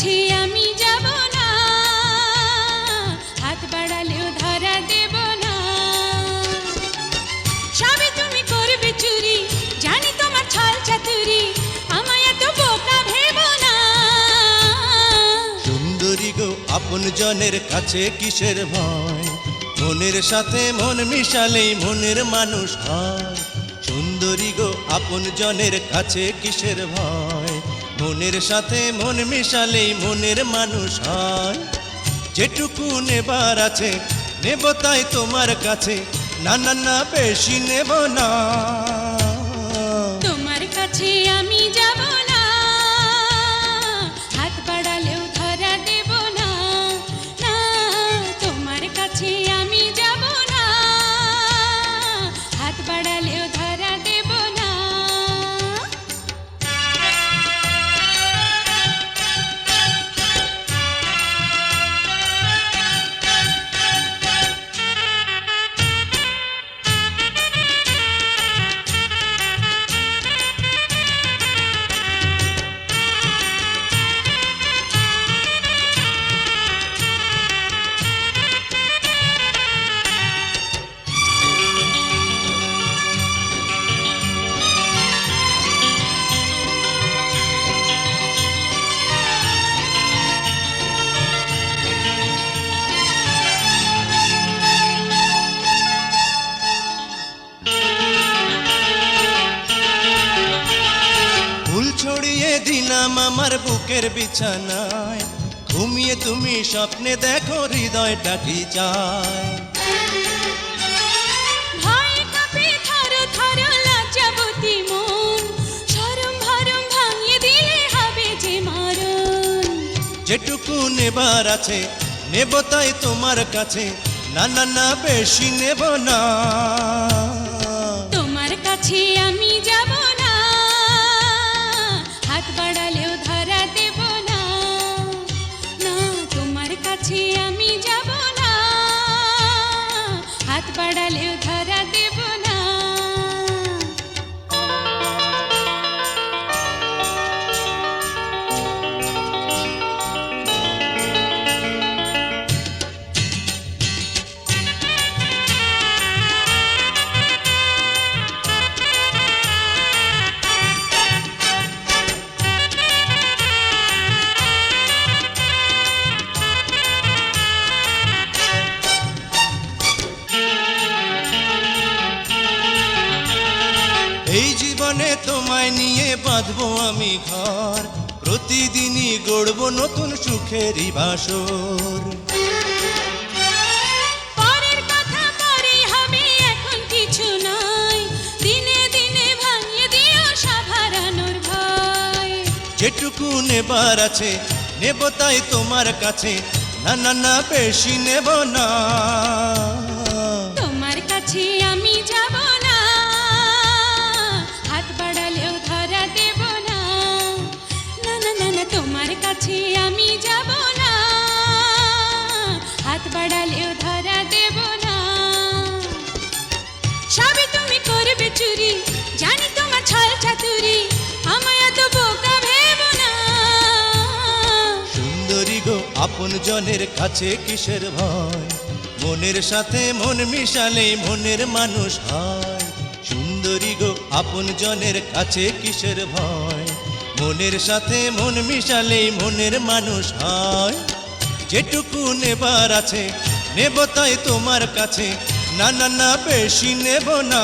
কাছে আমি যাব না। হাত বাড়ালেও ধরা দেব না। সবে তুমি করবে চুরি, জানি তোমার ছল চাতুরি, আমায় এত বোকা ভেবো না। সুন্দরী গো, আপন জনের কাছে কিসের ভয়? মনের সাথে মন মিশালেই মনের মানুষ হয়। সুন্দরী গো, আপন জনের কাছে কিসের ভয়? মনের সাথে মন মিশালেই মনের মানুষ হয়। যেটুকু নেবার আছে, নেব তাই তোমার কাছে। না না না, বেশি নেব না। তোমার কাছে আমি যাব না। দিলাম আমার বুকের বিছানায়। ঘুমিয়ে তুমি স্বপ্নে দেখো হৃদয় ডাকি চায়? ভয়ে কাঁপে থর থর লজ্জাবতী শরম ভরম ভাঙিয়ে দিলে হবে যে মরণ। যেটুকু নেবার আছে নেব তাই তোমার কাছে। না না না বেশি নেব না। কাছে আমি যাব না। হাত বাড়ালেও ধরা দেব না। এই জীবনে তোমায় নিয়ে বাঁধবো আমি ঘর। প্রতিদিনই গড়বো নতুন সুখেরই বাসর। যেটুকু নেবার আছে নেব তাই তোমার কাছে। না না না বেশি নেব না। আপন জনের কাছে কিসের ভয়? মনের সাথে মন মিশালেই মনের মানুষ হয়। সুন্দরী গো, আপন জনের কাছে কিসের ভয়? মনের সাথে মন মিশালেই মনের মানুষ হয়। যেটুকু নেবার আছে, নেব তাই তোমার কাছে। না না না, বেশি নেব না।